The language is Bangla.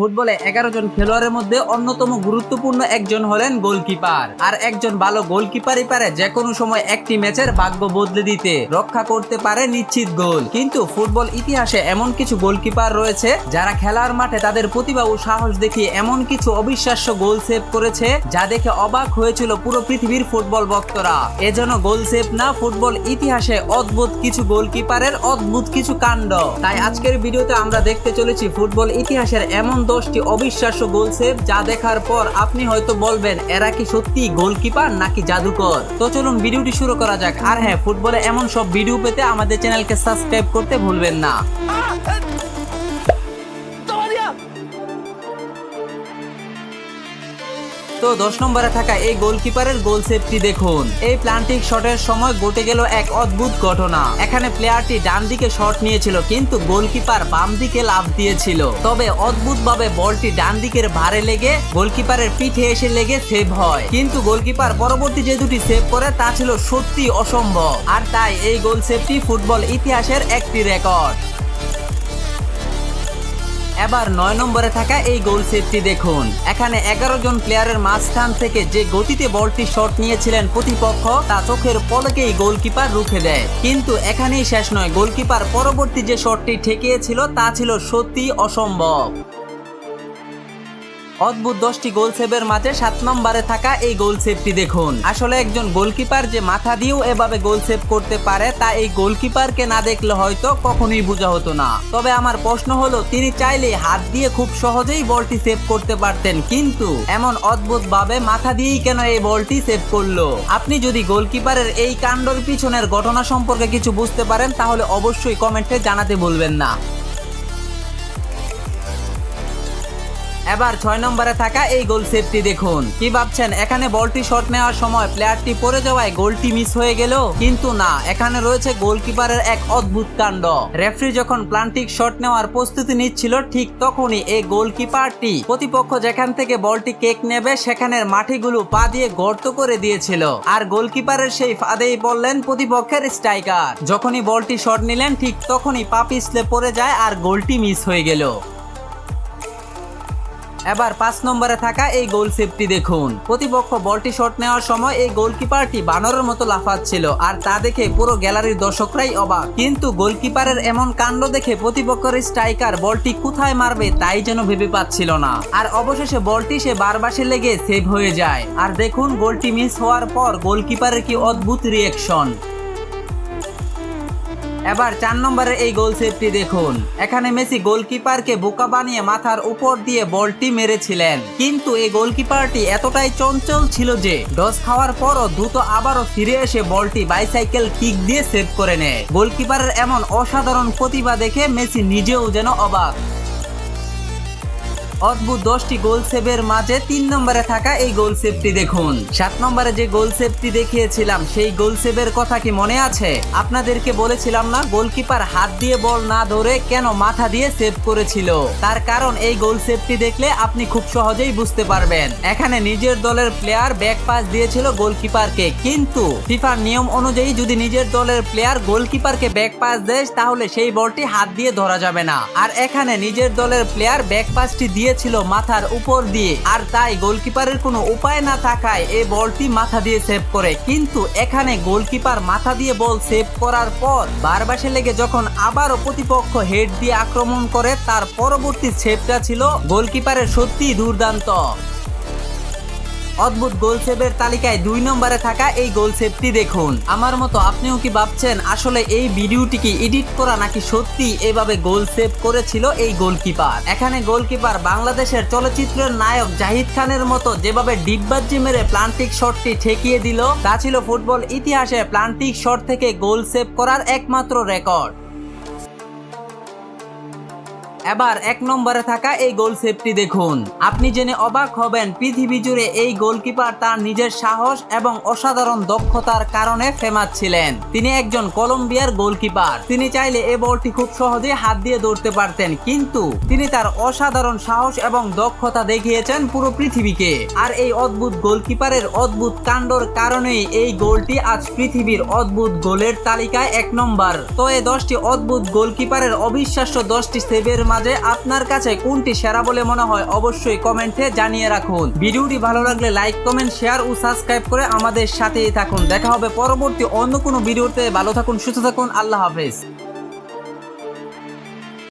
ফুটবলে এগারো জন খেলোয়াড়ের মধ্যে অন্যতম গুরুত্বপূর্ণ একজন হলেন গোলকিপার। আর একজন ভালো গোলকিপারই পারে যে কোনো সময় একটি ম্যাচের ভাগ্য বদলে দিতে। রক্ষা করতে পারে নিশ্চিত গোল। কিন্তু ফুটবল ইতিহাসে এমন কিছু গোলকিপার রয়েছে, যারা খেলার মাঠে তাদের প্রতিভা ও সাহস দেখিয়ে এমন কিছু অবিশ্বাস্য গোল সেভ করেছে, যা দেখে অবাক হয়েছিল পুরো পৃথিবীর ফুটবল ভক্তরা। এজন্য গোল সেভ না, ফুটবল ইতিহাসে অদ্ভুত কিছু গোলকিপারের অদ্ভুত কিছু কাণ্ড। তাই আজকের ভিডিওতে আমরা দেখতে চলেছি ফুটবল ইতিহাসের এমন দশটি অবিশ্বাস্য গোল সেভ যা দেখার পর আপনি হয়তো বলবেন, এরা কি সত্যি গোলকিপার নাকি জাদুকর? তো চলুন ভিডিওটি শুরু করা যাক। আর হ্যাঁ ফুটবলে এমন সব ভিডিও পেতে আমাদের চ্যানেলকে সাবস্ক্রাইব করতে ভুলবেন না। তো দশ নম্বরে থাকা এই গোলকিপারের গোল সেভটি দেখুন। এই প্লান্টিক শটের সময় ঘটে গেল এক অদ্ভুত ঘটনা। এখানে প্লেয়ারটি ডান দিকে শট নিয়েছিল, কিন্তু গোলকিপার বাম দিকে লাভ দিয়েছিল। তবে অদ্ভুতভাবে বলটি ডান দিকের ভারে লেগে গোলকিপারের পিঠে এসে লেগে সেভ হয়। কিন্তু গোলকিপার পরবর্তী যে দুটি সেভ করে, তা ছিল সত্যি অসম্ভব। আর তাই এই গোল সেভটি ফুটবল ইতিহাসের একটি রেকর্ড। এবার নয় নম্বরে থাকা এই গোল সেটটি দেখুন। এখানে এগারো জন প্লেয়ারের মাঝখান থেকে যে গতিতে বলটি শট নিয়েছিলেন প্রতিপক্ষ, তা চোখের পলকেই গোলকিপার রুখে দেয়। কিন্তু এখানেই শেষ নয় গোলকিপার পরবর্তী যে শটটি ঠেকিয়েছিল, তা ছিল সত্যি অসম্ভব। অদ্ভুত দশটি গোল সেভের মাঝে সাত নম্বরে থাকা এই গোল সেভটি দেখুন। আসলে একজন গোলকিপার যে মাথা দিয়েও এভাবে গোল সেভ করতে পারে, তা এই গোলকিপারকে না দেখলে হয়তো কখনোই বোঝা হতো না। তবে আমার প্রশ্ন হলো, তিনি চাইলে হাত দিয়ে খুব সহজেই বলটি সেভ করতে পারতেন, কিন্তু এমন অদ্ভুত ভাবে মাথা দিয়েই কেন এই বলটি সেভ করল? আপনি যদি গোলকিপারের এই কাণ্ডর পিছনের ঘটনা সম্পর্কে কিছু বুঝতে পারেন, তাহলে অবশ্যই কমেন্টে জানাতে বলবেন না। এবার ছয় নম্বরে থাকা এই গোল সেভটি দেখুন। কি ভাবছেন? এখানে বলটি শট নেওয়ার সময় প্লেয়ারটি পড়ে যাওয়ায় গোলটি মিস হয়ে গেল? কিন্তু না, এখানে রয়েছে গোলকিপারের এক অদ্ভুত কাণ্ড। রেফারি যখন প্লান্টিক শট নেওয়ার প্রস্তুতি নিচ্ছিল, ঠিক তখনই এই গোলকিপারটি প্রতিপক্ষ যেখান থেকে বলটি কেক নেবে, সেখানের মাটিগুলো পা দিয়ে গর্ত করে দিয়েছিল। আর গোলকিপারের সেই ফাঁদেই বললেন প্রতিপক্ষের স্ট্রাইকার। যখনই বলটি শট নিলেন, ঠিক তখনই পা পিছলে পড়ে যায় আর গোলটি মিস হয়ে গেল। এবার পাঁচ নম্বরে থাকা এই গোল সেভটি দেখুন। প্রতিপক্ষ বলটি শট নেওয়ার সময় এই গোলকিপারটি বানরের মতো লাফাচ্ছিল আর তা দেখে পুরো গ্যালারির দর্শকরাই অবাক। কিন্তু গোলকিপারের এমন কাণ্ড দেখে প্রতিপক্ষের স্ট্রাইকার বলটি কোথায় মারবে তাই যেন ভেবে পাচ্ছিল না। আর অবশেষে বলটি সে বারবাসে লেগে সেভ হয়ে যায়। আর দেখুন গোলটি মিস হওয়ার পর গোলকিপারের কি অদ্ভুত রিয়েকশন এবার চার নম্বরের এই গোল সেভটি দেখুন। এখানে মেসি গোলকিপারকে বোকা বানিয়ে মাথার উপর দিয়ে বলটি মেরেছিলেন। কিন্তু এই গোলকিপারটি এতটাই চঞ্চল ছিল যে, ডস খাওয়ার পরও দ্রুত আবারও ফিরে এসে বলটি বাইসাইকেল কিক দিয়ে সেভ করে নেয়। গোলকিপারের এমন অসাধারণ প্রতিভা দেখে মেসি নিজেও যেন অবাক। অদ্ভুত দশটি গোল সেভের মাঝে তিন নম্বরে থাকা এই গোল সেভটি দেখুন। সাত নম্বরে যে গোল সেভটি দেখিয়েছিলাম, সেই গোল সেভের কথা কি মনে আছে? আপনাদেরকে বলেছিলাম না গোলকিপার হাত দিয়ে বল না ধরে কেন মাথা দিয়ে সেভ করেছিল? তার কারণ এই গোল সেভটি দেখলে আপনি খুব সহজেই বুঝতে পারবেন। এখানে নিজের দলের প্লেয়ার ব্যাক পাস দিয়েছিল গোলকিপারকে কিন্তু ফিফার নিয়ম অনুযায়ী যদি নিজের দলের প্লেয়ার গোলকিপারকে ব্যাক পাস দেয়, তাহলে সেই বলটি হাত দিয়ে ধরা যাবে না। আর এখানে নিজের দলের প্লেয়ার ব্যাক পাসটি দিয়েছিল মাথার উপর দিয়ে। আর তাই গোলকিপারের কোনো উপায় না থাকায় এ বলটি মাথা দিয়ে সেভ করে। কিন্তু এখানে গোলকিপার মাথা দিয়ে বল সেভ করার পর বারবাসে লেগে যখন আবারও প্রতিপক্ষ হেড দিয়ে আক্রমণ করে, তার পরবর্তী সেভটা ছিল গোলকিপারের সত্যি দুর্দান্ত। অদ্ভুত গোল সেভের তালিকায় দুই নম্বরে থাকা এই গোল সেভটি দেখুন। আমার মতো আপনিও কি ভাবছেন, আসলে এই ভিডিওটি কি এডিট করা নাকি সত্যি এভাবে গোল সেভ করেছিল এই গোলকিপার এখানে গোলকিপার বাংলাদেশের চলচ্চিত্রের নায়ক জাহিদ খানের মতো যেভাবে ডিব্বাজি মেরে প্লান্টিক শটটি ঠেকিয়ে দিল, তা ছিল ফুটবল ইতিহাসে প্লান্টিক শট থেকে গোল সেভ করার একমাত্র রেকর্ড এবার এক নম্বরে থাকা এই গোল সেভটি দেখুন। আপনি জেনে অবাক হবেন, পৃথিবী জুড়ে এই গোলকিপার তার নিজের সাহস এবং অসাধারণ দক্ষতার কারণে ফেমাস ছিলেন। তিনি একজন কলম্বিয়ার গোলকিপার। তিনি চাইলে এ বলটি খুব সহজে হাত দিয়ে ধরতে পারতেন, কিন্তু তিনি তার অসাধারণ সাহস এবং দক্ষতা দেখিয়েছেন পুরো পৃথিবীকে। আর এই অদ্ভুত গোলকিপারের অদ্ভুত কাণ্ডর কারণেই এই গোলটি আজ পৃথিবীর অদ্ভুত গোলের তালিকায় এক নম্বর। তো এই দশটি অদ্ভুত গোলকিপারের অবিশ্বাস্য দশটি সেভের মাঝে আপনার কাছে কোনটি সেরা বলে মনে হয় অবশ্যই কমেন্টে জানিয়ে রাখুন। ভিডিওটি ভালো লাগলে লাইক, কমেন্ট, শেয়ার ও সাবস্ক্রাইব করে আমাদের সাথেই থাকুন। দেখা হবে পরবর্তী অন্য কোনো ভিডিওতে। ভালো থাকুন, সুস্থ থাকুন। আল্লাহ হাফেজ।